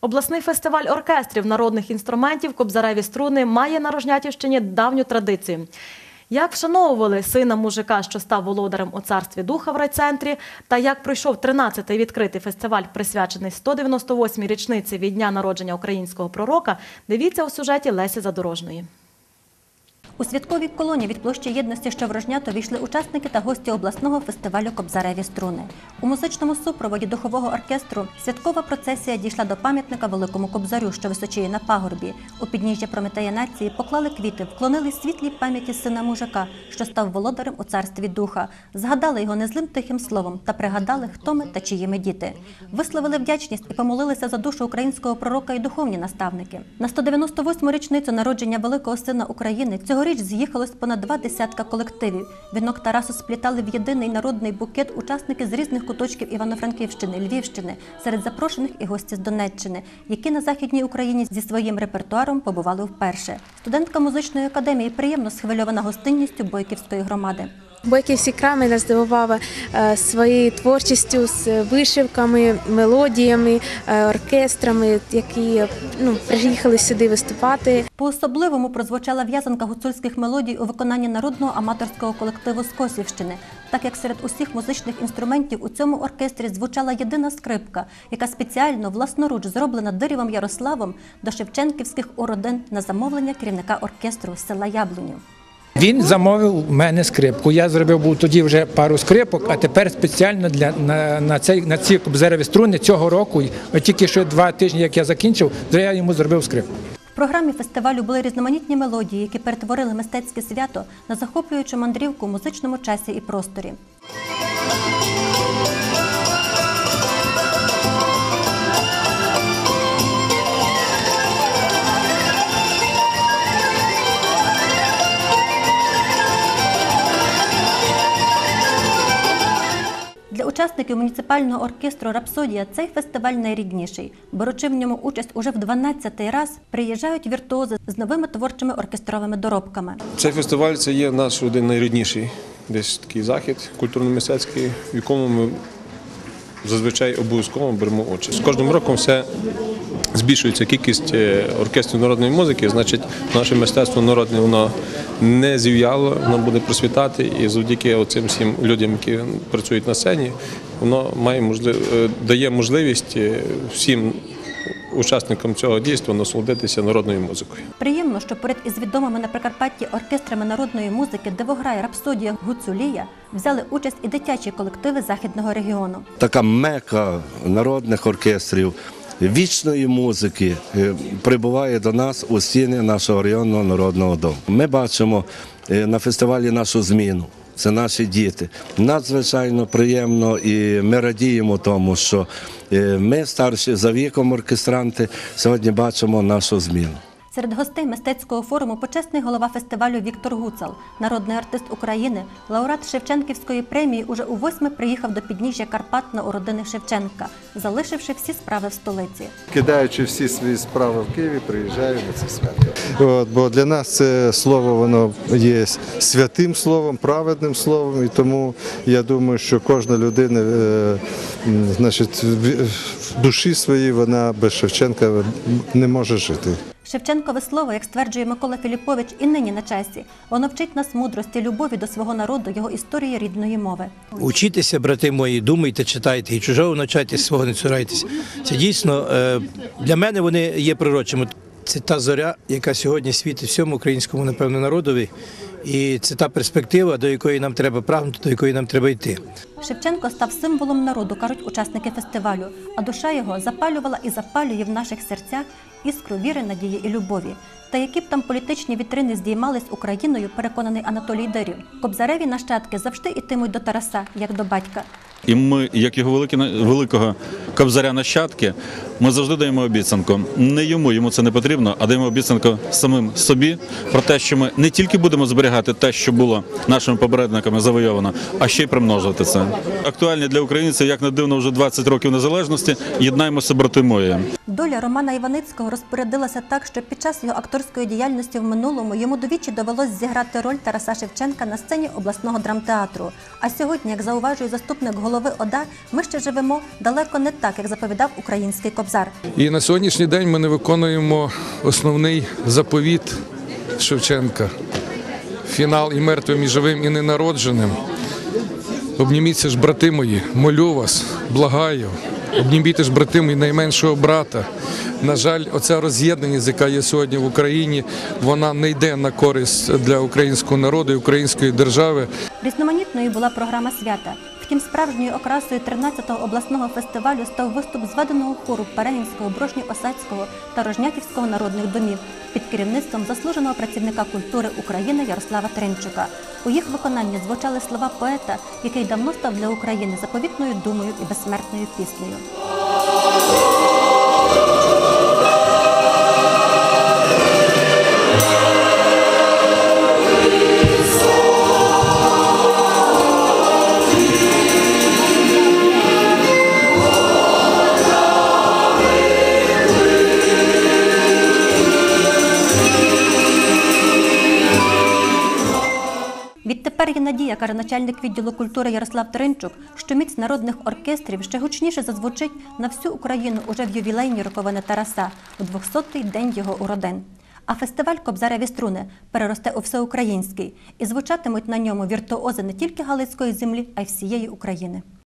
Обласний фестиваль оркестрів народних інструментів Кобзареві струни має на Рожнятівщині давню традицію. Як вшановували сина мужика, що став володарем у царстві духа в райцентрі, та як пройшов 13-й відкритий фестиваль, присвячений 198-й річниці від дня народження українського пророка, дивіться у сюжеті Лесі Задорожної. У святковій колоні від площі єдності, що в Рожнято, війшли учасники та гості обласного фестивалю Кобзареві струни. У музичному супроводі духового оркестру святкова процесія дійшла до пам'ятника Великому Кобзарю, що височіє на пагорбі. У підніжжя Прометея нації поклали квіти, вклонили світлій пам'яті сина мужика, що став володарем у царстві духа, згадали його незлим тихим словом та пригадали, хто ми та чиї ми діти. Висловили вдячність і помолилися за душу українського пророка і духовні наставники. На 198-му річницю народження великого сина України цьогоріч з'їхалось понад два десятка колективів. Вінок Тарасу сплітали в єдиний народний букет учасники з різних куточків Івано-Франківщини, Львівщини, серед запрошених і гості з Донеччини, які на західній Україні зі своїм репертуаром побували вперше. Студентка музичної академії приємно схвильована гостинністю бойківської громади. Бойківський край нас здивував е, своєю творчістю з вишивками, мелодіями, е, оркестрами, які ну, приїхали сюди виступати. По-особливому прозвучала в'язанка гуцульських мелодій у виконанні народного аматорського колективу з Косівщини, так як серед усіх музичних інструментів у цьому оркестрі звучала єдина скрипка, яка спеціально власноруч зроблена Дирівом Ярославом до шевченківських уродин на замовлення керівника оркестру села Яблунів. Він замовив у мене скрипку. Я зробив був тоді вже пару скрипок, а тепер спеціально для на, на цей на ці кобзареві струни цього року, тільки що два тижні, як я закінчив, то я йому зробив скрипку. В програмі фестивалю були різноманітні мелодії, які перетворили мистецьке свято на захоплюючу мандрівку в музичному часі і просторі. Учасників муніципального оркестру Рапсодія цей фестиваль найрідніший. Беручи в ньому участь уже в 12-й раз, приїжджають віртуози з новими творчими оркестровими доробками. Цей фестиваль це є наш один найрідніший десь такий захід культурно-мистецький, в якому ми зазвичай обов'язково беремо участь. З кожним роком все збільшується кількість е, оркестрів народної музики, значить, наше мистецтво народне воно не зів'яло, воно буде просвітати, і завдяки оцим всім людям, які працюють на сцені, воно має можлив... е, дає можливість е, всім учасникам цього дійства насолодитися народною музикою. Приємно, що поряд із відомими на Прикарпатті оркестрами народної музики Дивограй, Рапсодія, Гуцулія взяли участь і дитячі колективи західного регіону. така мека народних оркестрів. Вічної музики е, прибуває до нас у стіни нашого районного народного дому. Ми бачимо е, на фестивалі нашу зміну. Це наші діти. Надзвичайно приємно і ми радіємо тому, що е, ми, старші за віком оркестранти, сьогодні бачимо нашу зміну. Серед гостей мистецького форуму почесний голова фестивалю Віктор Гуцал, народний артист України, лауреат Шевченківської премії, уже у восьме приїхав до підніжжя Карпат на уродини Шевченка, залишивши всі справи в столиці. кидаючи всі свої справи в Києві, приїжджаю на це свято. От, бо для нас це слово воно є святим словом, праведним словом, і тому я думаю, що кожна людина е, значить, в душі своїй вона без Шевченка не може жити. Шевченкове слово, як стверджує Микола Філіпович, і нині на часі. Воно вчить нас мудрості, любові до свого народу, його історії рідної мови. Учіться, брати мої, думайте, читайте і чужого навчайтесь, свого не цурайтесь. Це дійсно е, для мене вони є пророчими. Це та зоря, яка сьогодні світить всьому українському, напевно, народові. І це та перспектива, до якої нам треба прагнути, до якої нам треба йти. Шевченко став символом народу, кажуть учасники фестивалю, а душа його запалювала і запалює в наших серцях іскру віри, надії і любові. Та які б там політичні вітрини здіймались Україною, переконаний Анатолій Дирів. Кобзареві нащадки завжди ітимуть до Тараса, як до батька. І ми, як його великого кобзаря нащадки, ми завжди даємо обіцянку. Не йому, йому це не потрібно, а даємо обіцянку самим собі про те, що ми не тільки будемо зберігати те, що було нашими попередниками завойовано, а ще й примножувати це. Актуальні для українців, як не дивно, вже 20 років незалежності. Єднаємося, брати мої. Доля Романа Іваницького розпорядилася так, що під час його акторської діяльності в минулому йому двічі довелось зіграти роль Тараса Шевченка на сцені обласного драмтеатру. А сьогодні, як зауважує заступник голови ОДА, ми ще живемо далеко не так, як заповідав український кобзар. І на сьогоднішній день ми не виконуємо основний заповіт Шевченка. Фінал і мертвим, і живим, і ненародженим. Обніміться ж, брати мої, молю вас, благаю. Обніміте ж, брати мої, найменшого брата. На жаль, оця роз'єднаність, яка є сьогодні в Україні, вона не йде на користь для українського народу і української держави. Різноманітною була програма свята. Втім, справжньою окрасою 13-го обласного фестивалю став виступ зведеного хору Перегінського, Брошньо-Осадського та Рожнятівського народних домів під керівництвом заслуженого працівника культури України Ярослава Тринчука. У їх виконанні звучали слова поета, який давно став для України заповітною думою і безсмертною піснею. Відтепер надія, каже начальник відділу культури Ярослав Тринчук, що міць народних оркестрів ще гучніше зазвучить на всю Україну уже в ювілейні роковини Тараса у 200-й день його уродин. А фестиваль Кобзареві струни переросте у всеукраїнський і звучатимуть на ньому віртуози не тільки Галицької землі, а й всієї України.